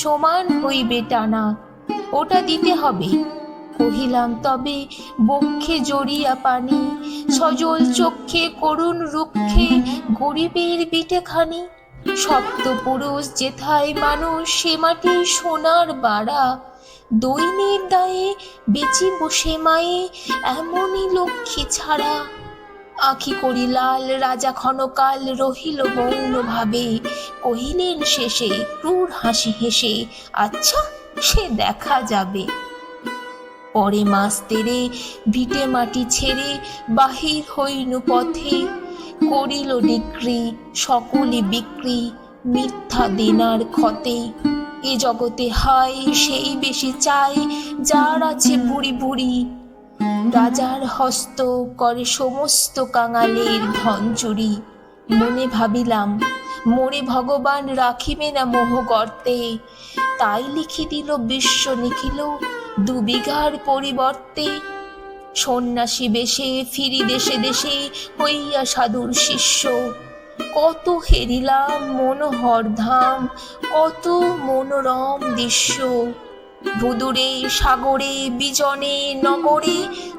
সমান হইবে টানা, ওটা দিতে হবে। কহিলাম, তবে বক্ষে জড়িয়া পানি, সজল চক্ষে করুণ রুক্ষে, গরিবের বিটেখানি সপ্ত পুরুষ যেথায় মানুষ, সে মাটি সোনার বাড়া। দৈনিক দায়ে বেচি বসে মায়ে, এমনই লক্ষ্মী ছাড়া। আখি করি লাল, রাজা ক্ষণকাল রহিল মৌন ভাবে কহিলেন শেষে, ক্রূর হাসি হেসে আচ্ছা সে দেখা যাবে। পরে মাস তেরে, ভিটে মাটি ছেড়ে, বাহির হইনু পথে। করিল ডিক্রি, সকলে বিক্রি, মিথ্যা দেনার ক্ষতে। এ জগতে হায়, সেই বেশি চাই, যার আছে বুড়ি বুড়ি রাজার হস্ত করে সমস্ত কাঙালের ধন চুরি। মনে ভাবিলাম, মোরে ভগবান রাখিবে না মোহ গর্তে। তাই লিখি দিল বিশ্ব নিখিল দু বিঘার পরিবর্তে। সন্ন্যাসী বেশে ফিরি দেশে দেশে হইয়া সাধুর শিষ্য। কত হেরিলাম মনোহর ধাম, কত মনোরম দৃশ্য। ভুদুরে, সাগরে, বিজনে, নগরে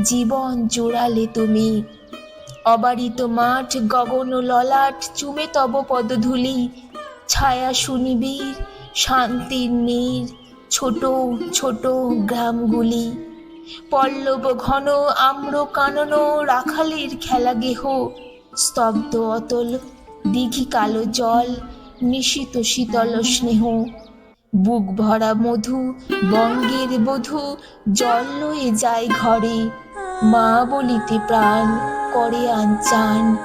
জীবন জোড়ালে তুমি। অবারিত মাঠ গগন ললাট, চুমে তব পদধূলি। ছায়া সুনিবির শান্তির নীর, ছোট ছোট গ্রামগুলি। পল্লব ঘন আম্র কানন, রাখালের খেলা গেহ। স্তব্ধ অতল, দিঘি কালো জল, নিশিত শীতল স্নেহ। বুক ভরা মধু, বঙ্গের বধূ, জল লয়ে যায় ঘরে। মা বলিতে প্রাণ করে আনচান।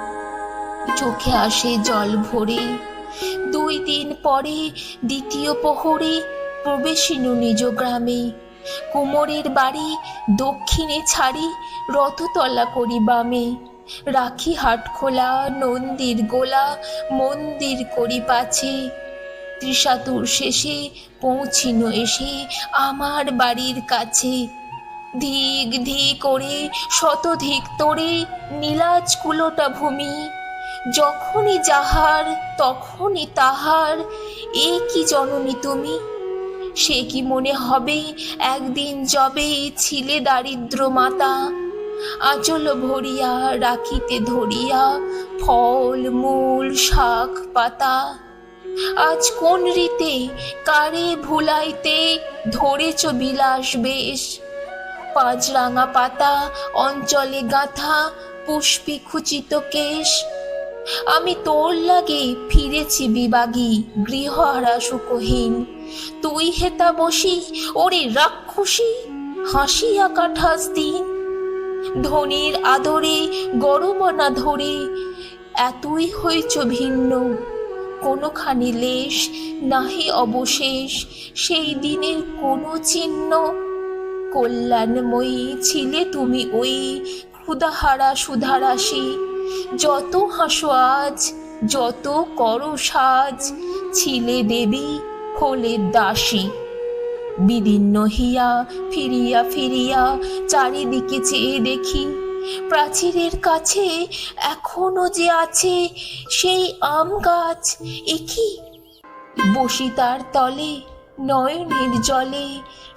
চোখে আসে জল ভরে। দুই দিন পরে দ্বিতীয় প্রহরে প্রবেশিনু নিজ গ্রামে। কুমোরের বাড়ি দক্ষিণে ছাড়ি রথতলা করি বামে। রাখি হাট খোলা, নন্দির গোলা, মন্দির করি পাছে। ত্রিশাতুর শেষে পৌঁছিন এসে আমার বাড়ির কাছে। ধিক ধি করে শতধিক তোরে নীলাজ কুলোটা ভূমি। যখনই যাহার, তখনই তাহার। এ কি জননী তুমি? সে কি মনে হবে একদিন যবে ছিলে দারিদ্র মাতা? আচল ভরিয়া রাখিতে ধরিয়া ফল, মূল, শাক, পাতা। আজ কোন রীতে কারে ভুলাইতে ধরেছ বিলাস বেশ? পাঁচ রাঙা পাতা, অঞ্চলে গাঁথা, পুষ্পি খুচিত কেশ। আমি তোর লাগে ফিরেছি বিবাগী, গৃহহারা সুখহীন। তুই হেতা বসি, ওরে রাক্ষসী, হাসিয়া কাঠাস দিন। ধনির আদরে গরবনা ধরে, এতই হইছ ভিন্ন। কোনোখানি লেশ, নাহি অবশেষ, সেই দিনের কোনো চিহ্ন। কল্যাণময়ী ছিলে তুমি ওই ক্ষুদাহারা সুধারাশি। যত হাসো আজ, যত করো সাজ, ছিলে দেবী হলে দাসী। বিদীর্ণ হিয়া ফিরিয়া ফিরিয়া চারিদিকে চেয়ে দেখি প্রাচীরের কাছে এখনও যে আছে সেই আম গাছ একই বসি তার তলে, নয়নের জলে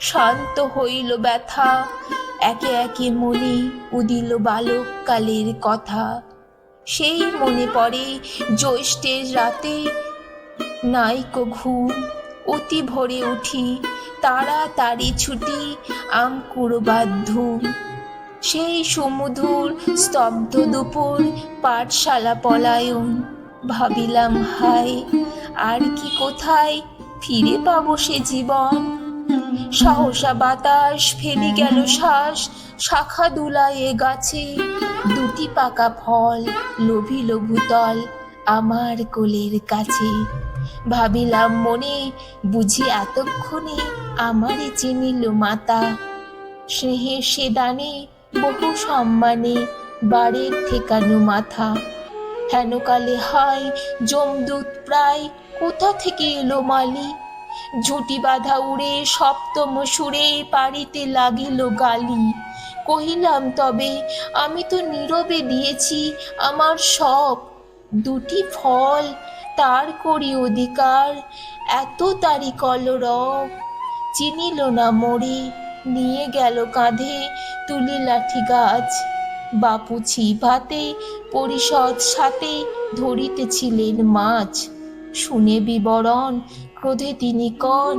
শান্ত হইল ব্যথা। একে একে মনে উদিল বালককালের কথা। সেই মনে পড়ে জ্যৈষ্ঠের রাতে। নাইকো ঘুম, অতি ভরে উঠি, তাড়াতাড়ি ছুটি, আম ধুম। সেই সমুধুর স্তব্ধ দুপুর পাঠশালা পলায়ন। ভাবিলাম, হায়, আর কি কোথায় ফিরে পাবো সে জীবন? সহসা বাতাস ফেলে গেল শ্বাস, শাখা দুলায়ে গাছে। দুটি পাকা ফল লোভিল ভূতল আমার কোলের কাছে। ভাবিলাম মনে, বুঝি এতক্ষণে আমারে চিনিল মাতা। স্নেহের সে দানে বহু সম্মানে বাড়ির ঠেকানো মাথা। হেনকালে হয় জমদূত প্রায় কোথা থেকে এলো মালি? ঝুটি বাঁধা উড়ে সপ্তম সুরে পাড়িতে লাগিল গালি। কহিলাম, তবে আমি তো নীরবে দিয়েছি আমার সব। দুটি ফল, তার করি অধিকার, এত তারি কলরব। চিনিল না মোড়ে নিয়ে গেল কাঁধে তুলি লাঠি গাছ। বাপুছি ভাতে পরিষদ সাথে ধরিতেছিলেন মাছ। শুনে বিবরণ, ক্রোধে তিনি কন,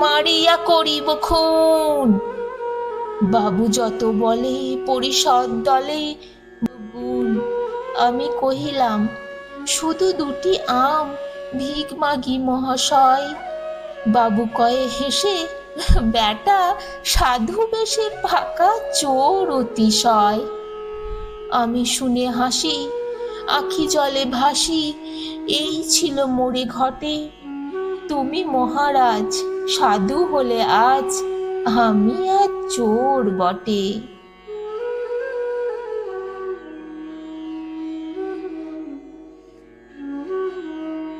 মারিয়া করিব খুন। বাবু যত বলে, পরিষদ দলে আমি কহিলাম, শুধু দুটি আম ভিক মাগি মহাশয়? বাবু কয়ে হেসে বেটা সাধু বেশের ফাঁকা চোর অতিশয়। আমি শুনে হাসি, আখি জলে ভাসি, এই ছিল মোরে ঘটে। তুমি মহারাজ, সাধু হলে আজ আমি আর চোর বটে।